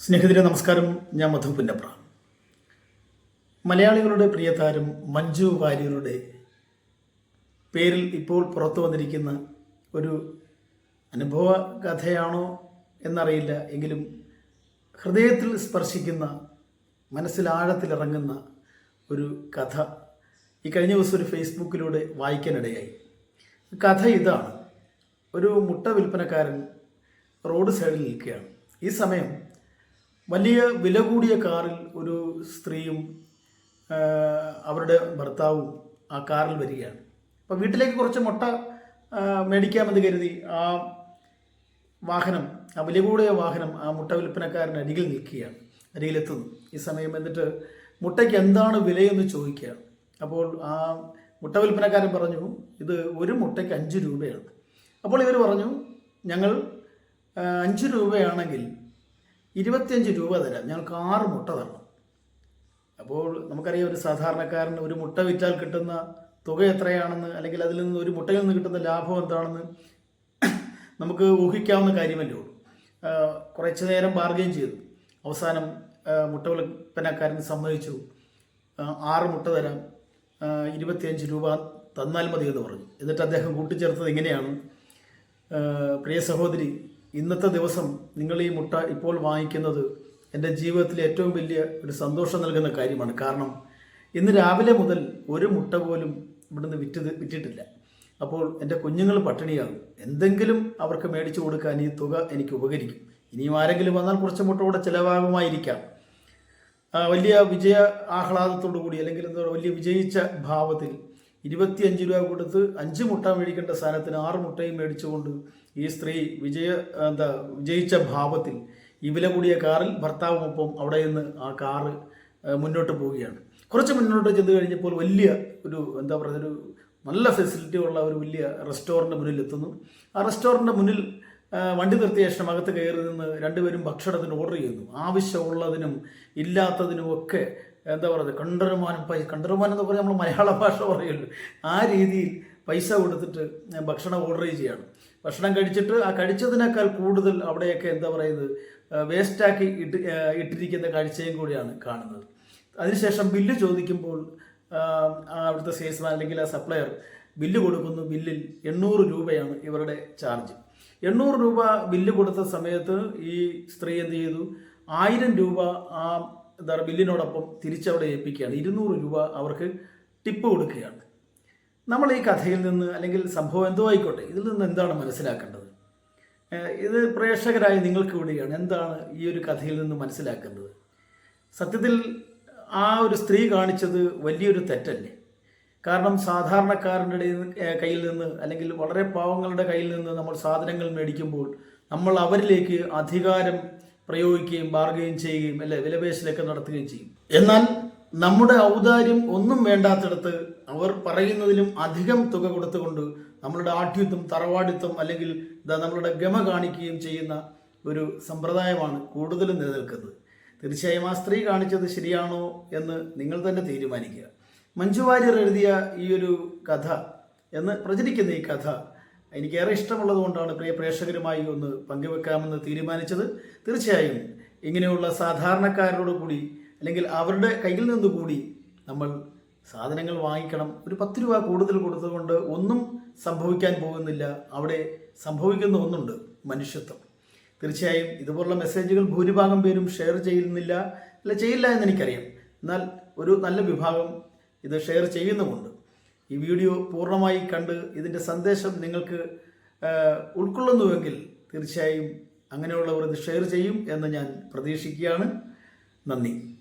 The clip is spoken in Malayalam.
സ്നേഹിതരെ നമസ്കാരം. ഞാൻ മധു പുന്നപ്ര. മലയാളികളുടെ പ്രിയ താരം മഞ്ജു വാര്യരുടെ പേരിൽ ഇപ്പോൾ പുറത്തു വന്നിരിക്കുന്ന ഒരു അനുഭവ കഥയാണോ എന്നറിയില്ല. എങ്കിലും ഹൃദയത്തിൽ സ്പർശിക്കുന്ന മനസ്സിലാഴത്തിലിറങ്ങുന്ന ഒരു കഥ ഈ കഴിഞ്ഞ ദിവസം ഒരു ഫേസ്ബുക്കിലൂടെ വായിക്കാനിടയായി. കഥ ഇതാണ്. ഒരു മുട്ട വിൽപ്പനക്കാരൻ റോഡ് സൈഡിൽ നിൽക്കുകയാണ്. ഈ സമയം വലിയ വില കൂടിയ കാറിൽ ഒരു സ്ത്രീയും അവരുടെ ഭർത്താവും ആ കാറിൽ വരികയാണ്. അപ്പോൾ വീട്ടിലേക്ക് കുറച്ച് മുട്ട മേടിക്കാമെന്ന് കരുതി ആ വാഹനം ആ വില കൂടിയ വാഹനം ആ മുട്ട വിൽപ്പനക്കാരൻ അരികിൽ നിൽക്കുകയാണ് അരികിലെത്തുന്നു ഈ സമയം എന്നിട്ട് മുട്ടയ്ക്ക് എന്താണ് വിലയെന്ന് ചോദിക്കുകയാണ് അപ്പോൾ ആ മുട്ട വിൽപ്പനക്കാരൻ പറഞ്ഞു ഇത് ഒരു മുട്ടയ്ക്ക് അഞ്ച് രൂപയാണ്. അപ്പോൾ ഇവർ പറഞ്ഞു ഞങ്ങൾ അഞ്ച് രൂപയാണെങ്കിൽ ഇരുപത്തിയഞ്ച് രൂപ തരാം. ഞങ്ങൾക്ക് ആറ് മുട്ട തരണം. അപ്പോൾ നമുക്കറിയാം ഒരു സാധാരണക്കാരന് ഒരു മുട്ട വിറ്റാൽ കിട്ടുന്ന തുക എത്രയാണെന്ന് അല്ലെങ്കിൽ അതിൽ നിന്ന് ഒരു മുട്ടയിൽ നിന്ന് കിട്ടുന്ന ലാഭം എന്താണെന്ന് നമുക്ക് ഊഹിക്കാവുന്ന കാര്യമല്ലേ ഉള്ളൂ. കുറച്ച് നേരം ബാർഗെയിൻ ചെയ്തു. അവസാനം മുട്ട വിൽപ്പനക്കാരൻ സമ്മതിച്ചു. ആറ് മുട്ട തരാം. ഇരുപത്തിയഞ്ച് രൂപ തന്നാൽ മതി എന്ന് പറഞ്ഞു. എന്നിട്ട് അദ്ദേഹം കൂട്ടിച്ചേർത്തത് ഇങ്ങനെയാണ്. പ്രിയ സഹോദരി ഇന്നത്തെ ദിവസം നിങ്ങൾ ഈ മുട്ട ഇപ്പോൾ വാങ്ങിക്കുന്നത് എന്റെ ജീവിതത്തിൽ ഏറ്റവും വലിയ ഒരു സന്തോഷം നൽകുന്ന കാര്യമാണ്. കാരണം ഇന്ന് രാവിലെ മുതൽ ഒരു മുട്ട പോലും ഇവിടുന്ന് വിറ്റ് വിറ്റിട്ടില്ല. അപ്പോൾ എന്റെ കുഞ്ഞുങ്ങൾ പട്ടിണിയാകും എന്തെങ്കിലും അവർക്ക് മേടിച്ചു കൊടുക്കാൻ ഈ തുക എനിക്ക് ഉപകരിക്കും. ഇനിയും ആരെങ്കിലും വന്നാൽ കുറച്ച് മുട്ട കൂടെ ചിലവാകുമായിരിക്കാം. വലിയ വിജയ ആഹ്ലാദത്തോടു കൂടി അല്ലെങ്കിൽ എന്താ വലിയ വിജയിച്ച ഭാവത്തിൽ ഇരുപത്തിയഞ്ച് രൂപ കൊടുത്ത് അഞ്ച് മുട്ട മേടിക്കേണ്ട സ്ഥാനത്തിന് ആറ് മുട്ടയും മേടിച്ചുകൊണ്ട് ഈ സ്ത്രീ വിജയ എന്താ വിജയിച്ച ഭാവത്തിൽ ഈ വില കൂടിയ കാറിൽ ഭർത്താവിനൊപ്പം അവിടെ നിന്ന് ആ കാറ് മുന്നോട്ട് പോവുകയാണ്. കുറച്ച് മുന്നോട്ട് ചെന്ന് കഴിഞ്ഞപ്പോൾ വലിയ ഒരു എന്താ പറയുക ഒരു നല്ല ഫെസിലിറ്റി ഉള്ള ഒരു വലിയ റെസ്റ്റോറന്റ് മുന്നിൽ എത്തുന്നു. ആ റെസ്റ്റോറന്റ് മുന്നിൽ വണ്ടി നിർത്തിയ ശേഷം അകത്ത് കയറി നിന്ന് രണ്ടുപേരും ഭക്ഷണത്തിന് ഓർഡർ ചെയ്യുന്നു. ആവശ്യമുള്ളതിനും ഇല്ലാത്തതിനും ഒക്കെ എന്താ പറയുക കണ്ടറുമാനം പൈസ കണ്ടറുമാനം എന്ന് പറഞ്ഞാൽ നമ്മൾ മലയാള ഭാഷ പറയുമല്ലോ. ആ രീതിയിൽ പൈസ കൊടുത്തിട്ട് ഭക്ഷണം ഓർഡർ ചെയ്യുകയാണ്. ഭക്ഷണം കഴിച്ചിട്ട് ആ കഴിച്ചതിനേക്കാൾ കൂടുതൽ അവിടെയൊക്കെ എന്താ പറയുന്നത് വേസ്റ്റാക്കി ഇട്ട് ഇട്ടിരിക്കുന്ന കാഴ്ചയും കൂടിയാണ് കാണുന്നത്. അതിനുശേഷം ബില്ല് ചോദിക്കുമ്പോൾ അവിടുത്തെ സെയിൽസ്മാൻ അല്ലെങ്കിൽ ആ സപ്ലയർ ബില്ല് കൊടുക്കുന്നു. ബില്ലിൽ എണ്ണൂറ് രൂപയാണ് ഇവരുടെ ചാർജ് എണ്ണൂറ് രൂപ ബില്ല് കൊടുത്ത സമയത്ത് ഈ സ്ത്രീ എന്ത് ചെയ്തു? ആയിരം രൂപ ആ എന്താ ബില്ലിനോടൊപ്പം തിരിച്ചവിടെ ഏൽപ്പിക്കുകയാണ്. ഇരുന്നൂറ് രൂപ അവർക്ക് ടിപ്പ് കൊടുക്കുകയാണ്. നമ്മൾ ഈ കഥയിൽ നിന്ന് അല്ലെങ്കിൽ സംഭവം എന്തോ ആയിക്കോട്ടെ ഇതിൽ നിന്ന് എന്താണ് മനസ്സിലാക്കേണ്ടത്? ഇത് പ്രേക്ഷകരായ നിങ്ങൾക്ക് കൂടിയാണ്. എന്താണ് ഈ ഒരു കഥയിൽ നിന്ന് മനസ്സിലാക്കുന്നത് സത്യത്തിൽ ആ ഒരു സ്ത്രീ കാണിച്ചത് വലിയൊരു തെറ്റല്ലേ? കാരണം സാധാരണക്കാരന്റെ കയ്യിൽ നിന്ന് അല്ലെങ്കിൽ വളരെ പാവങ്ങളുടെ കയ്യിൽ നിന്ന് നമ്മൾ സാധനങ്ങൾ മേടിക്കുമ്പോൾ നമ്മൾ അവരിലേക്ക് അധികാരം പ്രയോഗിക്കുകയും ബാർഗെയിൻ ചെയ്യുകയും അല്ലെ വിലപേശലൊക്കെ നടത്തുകയും ചെയ്യും. എന്നാൽ നമ്മുടെ ഔദാര്യം ഒന്നും വേണ്ടാത്തിടത്ത് അവർ പറയുന്നതിലും അധികം തുക കൊടുത്തുകൊണ്ട് നമ്മളുടെ ആഠ്യത്വം തറവാടിത്വം അല്ലെങ്കിൽ നമ്മളുടെ ഗമ കാണിക്കുകയും ചെയ്യുന്ന ഒരു സമ്പ്രദായമാണ് കൂടുതലും നിലനിൽക്കുന്നത്. തീർച്ചയായും ആ സ്ത്രീ കാണിച്ചത് ശരിയാണോ എന്ന് നിങ്ങൾ തന്നെ തീരുമാനിക്കുക. മഞ്ജു വാര്യർ എഴുതിയ ഈ ഒരു കഥ എന്ന് പ്രചരിക്കുന്ന ഈ കഥ എനിക്കേറെ ഇഷ്ടമുള്ളത് കൊണ്ടാണ് പ്രിയ പ്രേക്ഷകരുമായി ഒന്ന് പങ്കുവെക്കാമെന്ന് തീരുമാനിച്ചത്. തീർച്ചയായും ഇങ്ങനെയുള്ള സാധാരണക്കാരോട് കൂടി അല്ലെങ്കിൽ അവരുടെ കയ്യിൽ നിന്ന് കൂടി നമ്മൾ സാധനങ്ങൾ വാങ്ങിക്കണം. ഒരു പത്ത് രൂപ കൂടുതൽ കൊടുത്തുകൊണ്ട് ഒന്നും സംഭവിക്കാൻ പോകുന്നില്ല. അവിടെ സംഭവിക്കുന്ന ഒന്നുണ്ട് മനുഷ്യത്വം. തീർച്ചയായും ഇതുപോലുള്ള മെസ്സേജുകൾ ഭൂരിഭാഗം പേരും ഷെയർ ചെയ്യുന്നില്ല അല്ല ചെയ്യില്ല എന്ന് എനിക്കറിയാം എന്നാൽ ഒരു നല്ല വിഭാഗം ഇത് ഷെയർ ചെയ്യുന്നുമുണ്ട്. ഈ വീഡിയോ പൂർണമായി കണ്ട് ഇതിന്റെ സന്ദേശം നിങ്ങൾക്ക് ഉൾക്കൊള്ളുന്നുവെങ്കിൽ തീർച്ചയായും അങ്ങനെയുള്ളവർ ഇത് ഷെയർ ചെയ്യും എന്ന് ഞാൻ പ്രതീക്ഷിക്കുകയാണ്. നന്ദി.